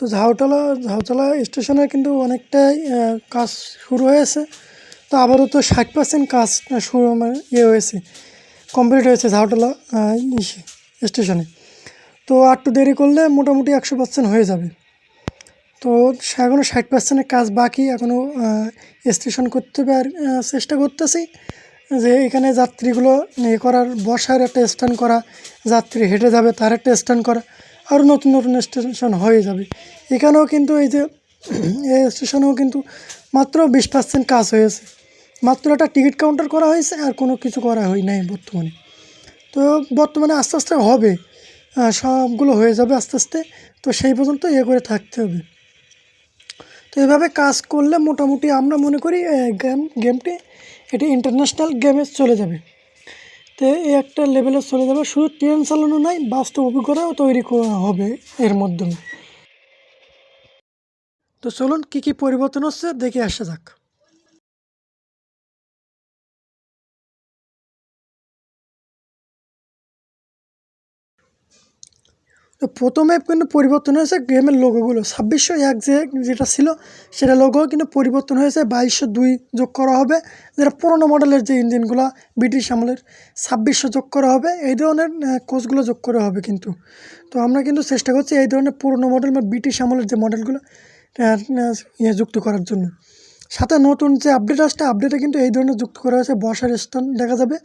তো ঝাউতলা ঝাউতলা স্টেশনে কিন্তু অনেকটাই কাজ শুরু হয়েছে। তো আবারও তো ষাট পার্সেন্ট কাজ শুরু মানে ইয়ে হয়েছে কমপ্লিট হয়েছে ঝাউতলা ইসে, স্টেশনে। তো আর একটু দেরি করলে মোটামুটি একশো পার্সেন্ট হয়ে যাবে। তো এখনও ষাট পার্সেন্টের কাজ বাকি এখনও স্টেশন করতে হবে আর চেষ্টা করতেছি যে এখানে যাত্রীগুলো এ করার বসার একটা স্ট্যান্ড করা যাত্রী হেঁটে যাবে তার একটা স্ট্যান্ড করা। আরও নতুন নতুন স্টেশন হয়ে যাবে। এখানেও কিন্তু এই যে, এই স্টেশনেও কিন্তু মাত্র বিশ পার্সেন্ট কাজ হয়েছে। মাত্র একটা টিকিট কাউন্টার করা হয়েছে আর কোনো কিছু করা হয় নাই বর্তমানে। তো বর্তমানে আস্তে আস্তে হবে। সবগুলো হয়ে যাবে আস্তে আস্তে। তো সেই পর্যন্ত ইয়ে করে থাকতে হবে। তো এভাবে কাজ করলে মোটামুটি আমরা মনে করি গেম গেমটি এটি ইন্টারন্যাশনাল গেমে চলে যাবে। তো এই একটা লেভেলে চলে যাবে। শুধু ট্রেন চালানো নাই, বাস্তব অভিজ্ঞতাও তৈরি হবে এর মাধ্যমে। তো চলুন কী কী পরিবর্তন হচ্ছে, দেখে আসা যাক। তো প্রথমে কিন্তু পরিবর্তন হয়েছে গেমের লোগোগুলো ছাব্বিশশো এক যে যেটা ছিল, সেটা লোগো কিন্তু পরিবর্তন হয়েছে। বাইশশো দুই যোগ করা হবে। যেটা পুরোনো মডেলের যে ইঞ্জিনগুলো ব্রিটিশ আমলের, ছাব্বিশশো যোগ করা হবে। এই ধরনের কোচগুলো যোগ করা হবে কিন্তু। তো আমরা কিন্তু চেষ্টা করছি এই ধরনের পুরোনো মডেল বা ব্রিটিশ আমলের যে মডেলগুলো ইয়ে যুক্ত করার জন্য। সাথে নতুন যে আপডেট আসছে আপডেটে কিন্তু এই ধরনের যুক্ত করা হয়েছে, বসার স্থান দেখা যাবে।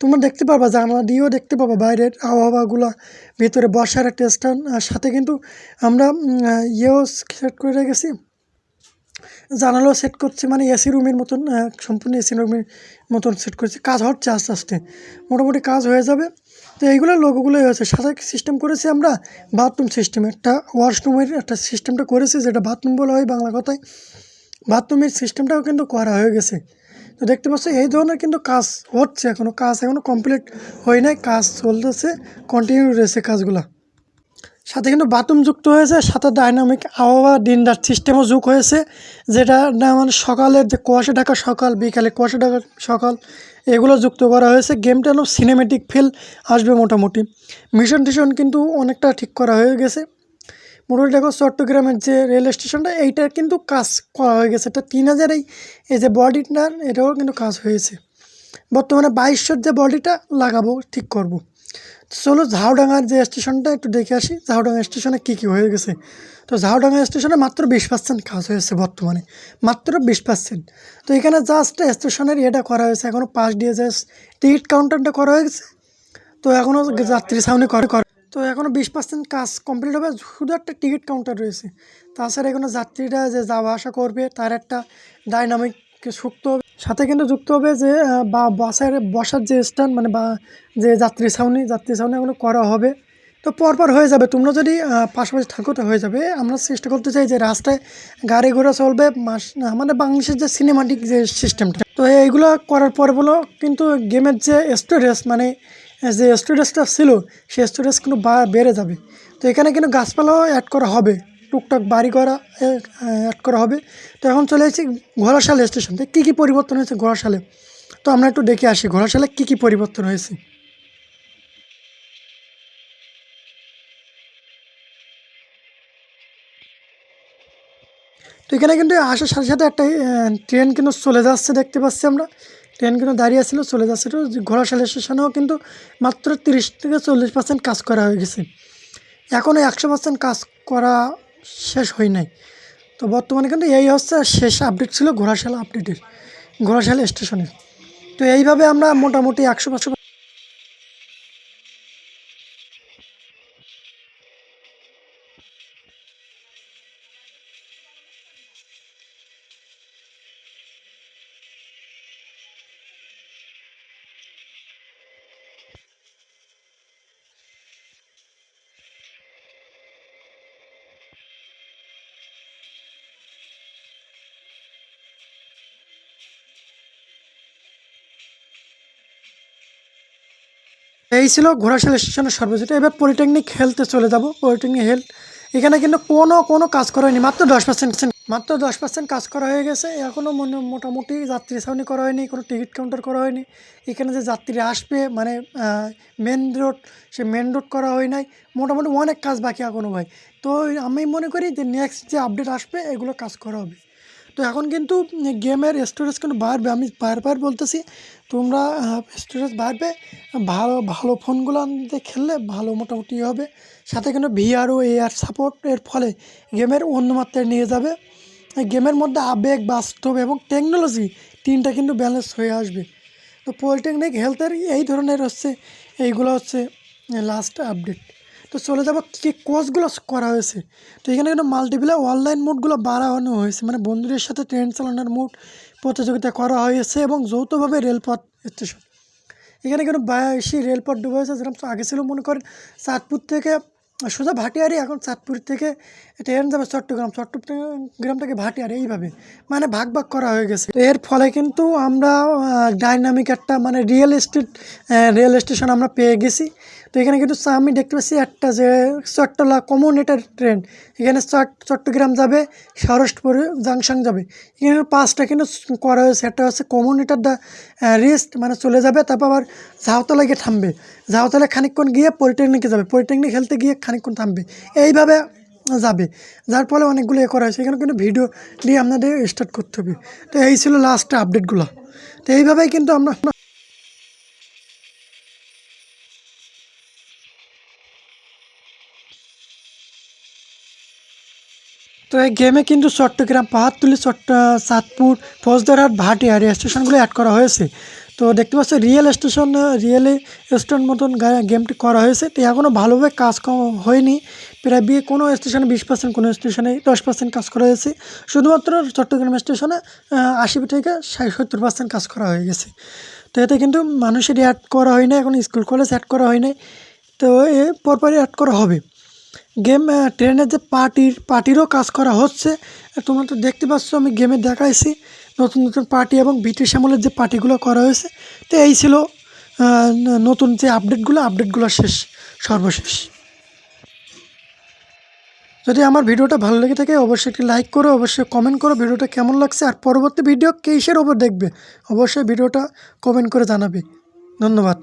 তোমরা দেখতে পারবা, জানলা দিয়েও দেখতে পাবা বাইরের আবহাওয়াগুলো, ভিতরে বসার একটা স্থান। আর সাথে কিন্তু আমরা ইয়েও সেট করে রেখেছি। জানালাও সেট করছি মানে এসি রুমের মতন সম্পূর্ণ এসি রুমের মতন সেট করছি। কাজ হচ্ছে আস্তে আস্তে, মোটামুটি কাজ হয়ে যাবে। তো এইগুলো লোকগুলোই হয়েছে। সাথে সিস্টেম করেছি আমরা বাথরুম সিস্টেম একটা ওয়াশরুমের একটা সিস্টেমটা করেছি, যেটা বাথরুম বলা হয় বাংলা কথায়। বাথরুমের সিস্টেমটাও কিন্তু করা হয়ে গেছে। তো দেখতে পাচ্ছ, এই ধরনের কিন্তু কাজ হচ্ছে এখনও কাজ এখনও কমপ্লিট হয় নাই, কাজ চলতেছে কন্টিনিউ রয়েছে কাজগুলো। সাথে কিন্তু বাথরুম যুক্ত হয়েছে, সাথে ডাইনামিক আবহাওয়া দিনদার সিস্টেমও যোগ হয়েছে, যেটা মানে সকালের যে কুয়াশা ঢাকা সকাল, বিকালে কুয়াশা ঢাকা সকাল, এগুলো যুক্ত করা হয়েছে। গেমটা সিনেমেটিক ফিল আসবে মোটামুটি। মিশন টিশন কিন্তু অনেকটা ঠিক করা হয়ে গেছে। দেখো চট্টগ্রামের যে রেল স্টেশনটা এইটার কিন্তু কাজ করা হয়ে গেছে। এটা তিন হাজারেই। এই যে বডিটার এটাও কিন্তু কাজ হয়েছে। বর্তমানে বাইশশোর যে বডিটা লাগাবো, ঠিক করব। চলো ঝাউডাঙ্গার যে স্টেশনটা, একটু দেখে আসি ঝাউডাঙ্গা স্টেশনে কী কী হয়ে গেছে। তো ঝাউডাঙ্গা স্টেশনে মাত্র বিশ পার্সেন্ট কাজ হয়েছে বর্তমানে। মাত্র বিশ পার্সেন্ট। তো এখানে জাস্ট স্টেশনের এটা করা হয়েছে। এখনও পাস দিয়ে টিকিট কাউন্টারটা করা হয়েছে তো এখনও যাত্রী সামনে করে তো এখনও বিশ পার্সেন্ট কাজ কমপ্লিট হবে। শুধু একটা টিকিট কাউন্টার রয়েছে। তাছাড়া এখনও যাত্রীরা যে যাওয়া আসা করবে, তার একটা ডাইনামিক যুক্ত হবে। সাথে কিন্তু যুক্ত হবে যে বা বাসের, বসার যে স্ট্যান্ড মানে বা যে যাত্রী ছাউনি যাত্রী ছাউনি এগুলো করা হবে। তো পরপর হয়ে যাবে। তোমরা যদি পাশাপাশি থাকো তো হয়ে যাবে। আমরা চেষ্টা করতে চাই যে রাস্তায় গাড়ি ঘোড়া চলবে, মাস আমাদের বাংলাদেশের যে সিনেমাটিক যে সিস্টেমটা তো এইগুলো করার পর বলো কিন্তু গেমের যে স্টোরেজ মানে যে স্টোরেজটা ছিল, সেই স্টোরেজ কিন্তু বেড়ে যাবে। তো এখানে কিন্তু গাছপালাও অ্যাড করা হবে। টুকটাক বাড়ি করা অ্যাড করা হবে। তো এখন চলে এসেছি ঘোড়াশাল স্টেশন থেকে কী কী পরিবর্তন হয়েছে ঘোড়াশালে? তো আমরা একটু দেখে আসি, ঘোড়াশালে কী কী পরিবর্তন হয়েছে? তো এখানে কিন্তু আসার সাথে সাথে একটা ট্রেন কিন্তু চলে যাচ্ছে, দেখতে পাচ্ছি আমরা। ট্রেন কিন্তু দাঁড়িয়ে ছিল চলে যাচ্ছে তো সালের স্টেশনেও কিন্তু মাত্র তিরিশ থেকে চল্লিশ পার্সেন্ট কাজ করা হয়ে গেছে। এখনও একশো পার্সেন্ট কাজ করা শেষ হয় নাই। তো বর্তমানে কিন্তু এই হচ্ছে শেষ আপডেট ছিল ঘোড়াশাল আপডেটের ঘোড়াশাল স্টেশনের তো এইভাবে আমরা মোটামুটি একশো পাঁচশো এই ছিল ঘোড়াশাল স্টেশনের সর্বজিত এবার পলিটেকনিক হেলথে চলে যাব। পলিটেকনিক হেলথ এখানে কিন্তু কোনো কোনো কাজ করা হয়নি। মাত্র দশ পার্সেন্ট মাত্র দশ পার্সেন্ট কাজ করা হয়ে গেছে। এখনও মনে, মোটামুটি যাত্রী ছাউনি করা হয়নি, কোনো টিকিট কাউন্টার করা হয়নি। এখানে যে যাত্রী আসবে মানে মেন রোড সে মেন রোড করা হয় নাই। মোটামুটি অনেক কাজ বাকি এখনও ভাই। তো আমি মনে করি যে নেক্সট যে আপডেট আসবে, এগুলো কাজ করা হবে। তো এখন কিন্তু গেমের স্টোরেজ কিন্তু বাড়বে। আমি বারবার বলতেছি, তোমরা স্টোরেজ বাড়বে, ভালো ভালো ফোনগুলো আনতে খেললে ভালো মোটামুটি হবে। সাথে কিন্তু ভিআর ও এআর সাপোর্ট এর ফলে গেমের অন্য মাত্রায় নিয়ে যাবে। গেমের মধ্যে আবেগ, বাস্তব এবং টেকনোলজি তিনটা কিন্তু ব্যালেন্স হয়ে আসবে। তো পলিটেকনিক হেলথের এই ধরনের হচ্ছে, এইগুলো হচ্ছে লাস্ট আপডেট তো চলে যাব কী কোর্সগুলো করা হয়েছে। তো এখানে কিন্তু মাল্টিপ্লে অনলাইন মোডগুলো বাড়ানো হয়েছে। মানে বন্ধুদের সাথে ট্রেন চালানোর মোড প্রতিযোগিতা করা হয়েছে এবং যৌথভাবে রেলপথ স্টেশন এখানে কিন্তু বেশি রেলপথ ডুবে হয়েছে যেরকম আগে ছিল মনে করেন, চাঁদপুর থেকে সোজা ভাটিয়ারি এখন চাঁদপুর থেকে ট্রেন যাবে চট্টগ্রাম। চট্টগ্রাম থেকে ভাটিয়ারি এইভাবে। মানে ভাগ ভাগ করা হয়ে গেছে। এর ফলে কিন্তু আমরা ডাইনামিক একটা মানে রিয়েল এস্টেট রেল স্টেশন আমরা পেয়ে গেছি। তো এখানে কিন্তু আমি দেখতে পাচ্ছি একটা যে চট্টলা কমিউনিটার ট্রেন এখানে চট চট্টগ্রাম যাবে সরস্টপুর জাংশন যাবে। এখানে পাঁচটা কিন্তু করা হয়েছে। একটা হচ্ছে কমিউনিটার দ্য রিস্ট মানে চলে যাবে, তারপর আবার ঝাউতলা গিয়ে থামবে। ঝাউতলা খানিকক্ষণ গিয়ে পলিটেকনিকে যাবে। পলিটেকনিক হেলতে গিয়ে খানিকক্ষণ থামবে। এইভাবে যাবে। যার ফলে অনেকগুলো এ করা হয়েছে। এখানে কিন্তু ভিডিও দিয়ে আপনাদের স্টার্ট করতে হবে। তো এই ছিল লাস্ট আপডেটগুলো তো এইভাবেই কিন্তু আমরা তো এই গেমে কিন্তু চট্টগ্রাম, পাহাড়তলি, চট্ট, চাঁদপুর ফৌজদারহাট ভাটিয়া এই স্টেশনগুলো অ্যাড করা হয়েছে। তো দেখতে পাচ্ছ রিয়েল স্টেশন রিয়েলি স্টেশন মতন গেমটি করা হয়েছে। তো এখনও ভালোভাবে কাজ হয়নি। প্রায় বিয়ে কোনো স্টেশনে বিশ পার্সেন্ট কোনো স্টেশনে দশ পার্সেন্ট কাজ করা হয়েছে। শুধুমাত্র চট্টগ্রাম স্টেশনে আশি থেকে ষাট, সত্তর পার্সেন্ট কাজ করা হয়ে গেছে। তো এতে কিন্তু মানুষের অ্যাড করা হয় এখন স্কুল কলেজ অ্যাড করা হয় তো এ পরপরই অ্যাড করা হবে। গেম ট্রেনের যে পার্টির পার্টিরও কাজ করা হচ্ছে। তোমরা তো দেখতে পাচ্ছ, আমি গেমে দেখাইছি নতুন নতুন পার্টি এবং ব্রিটিশ আমলের যে পার্টিগুলো করা হয়েছে। তো এই ছিল নতুন যে আপডেটগুলো আপডেটগুলো শেষ, সর্বশেষ। যদি আমার ভিডিওটা ভালো লেগে থাকে, অবশ্যই একটি লাইক করো, অবশ্যই কমেন্ট করো ভিডিওটা কেমন লাগছে। আর পরবর্তী ভিডিও কিসের ওপর দেখবে? অবশ্যই ভিডিওটা কমেন্ট করে জানাবে। ধন্যবাদ।